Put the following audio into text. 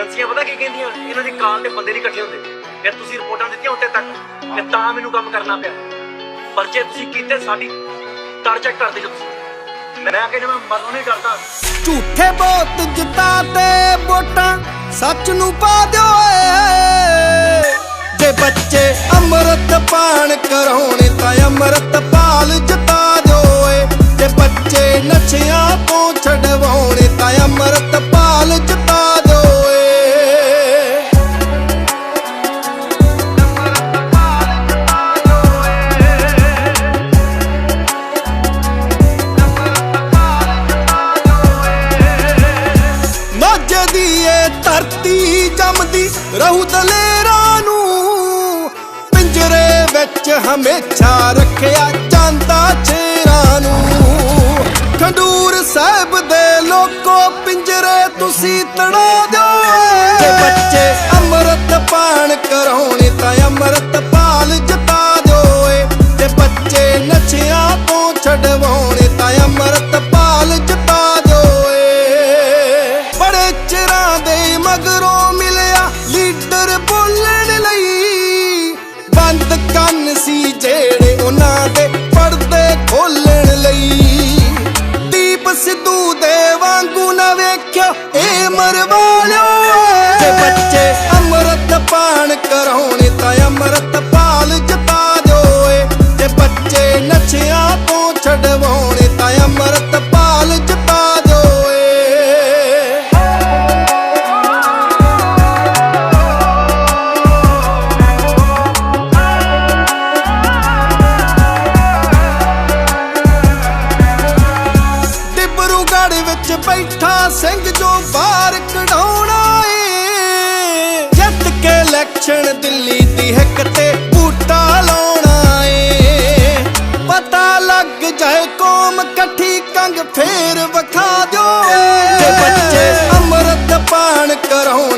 ਏਜੰਸੀਆਂ ਪਤਾ ਕੀ ਕਹਿੰਦੀਆਂ? ਇਹਨਾਂ ਦੀ ਕਾਲ ਤੇ ਬੰਦੇ ਨਹੀਂ ਇਕੱਠੇ ਹੁੰਦੇ। ਫਿਰ ਤੁਸੀਂ ਰਿਪੋਰਟਾਂ ਦਿੱਤੀਆਂ ਉੱਤੇ ਤੱਕ? ਕਿ ਤਾਂ ਮੈਨੂੰ ਕੰਮ ਕਰਨਾ ਪਿਆ। ਪਰ ਜੇ ਤੁਸੀਂ ਕੀਤੇ ਸਾਡੀ, ਤੜ ਚੈੱਕ ਕਰਦੇ ਜੋ ਤੁਸੀਂ। ਮੈਂ ਕਹਿੰਦਾ ਮੈਂ ਮਰਨੋਂ ਨਹੀਂ ਡਰਦਾ। ਝੂਠੇ ਬਹੁਤ ਜਿੱਤਾ ਤੇ ਵੋਟਾਂ, ਸੱਚ ਨੂੰ ਪਾ ਦਿਓ ਏ। ਜੇ ਬੱਚੇ ਅੰਮ੍ਰਿਤ ਪਾਣ ਕਰਾਉਣੇ ਤਾਂ ਅੰਮ੍ਰਿਤ ਪਾਲ ਜਿਤਾ ਦਿਓ ਏ। ਜੇ ਬੱਚੇ ਨਸ਼ਿਆਂ ਤੋਂ ਛਡਵਾਉਣੇ ਧਰਤੀ ਜੰਮਦੀ ਰਹੂ ਦਲੇਰਾਂ ਨੂੰ। ਪਿੰਜਰੇ ਵਿੱਚ ਹਮੇਸ਼ਾ ਰੱਖਿਆ ਜਾਂਦਾ ਸ਼ੇਰਾਂ ਨੂੰ। ਖੰਡੂਰ ਸਾਹਿਬ ਦੇ ਲੋਕੋ, ਪਿੰਜਰੇ ਤੁਸੀਂ ਤੜਾ ਦਿਓ। ਜੇ ਬੱਚੇ ਅੰਮ੍ਰਿਤ ਪਾਣ ਕਰਾਉਣੇ ਕੰਨ ਸੀ ਜਿਹੜੇ ਉਹਨਾਂ ਦੇ ਬੈਠਾ ਸਿੰਘ ਜੋ ਬਾਹਰ ਕਢਾਉਣਾ ਏ ਜੱਟ ਕੇ ਲੱਛਣ ਦਿੱਲੀ ਦੀ ਹੱਕ ਤੇ ਬੂਟਾ ਲਾਉਣਾ ਏ ਪਤਾ ਲੱਗ ਜਾਏ ਕੋਮ ਇਕੱਠੀ ਕੰਗ ਫੇਰ ਵਖਾ ਦਿਓ। ਏ ਬੱਚੇ ਅੰਮ੍ਰਿਤ ਪਾਣ ਕਰਾਉ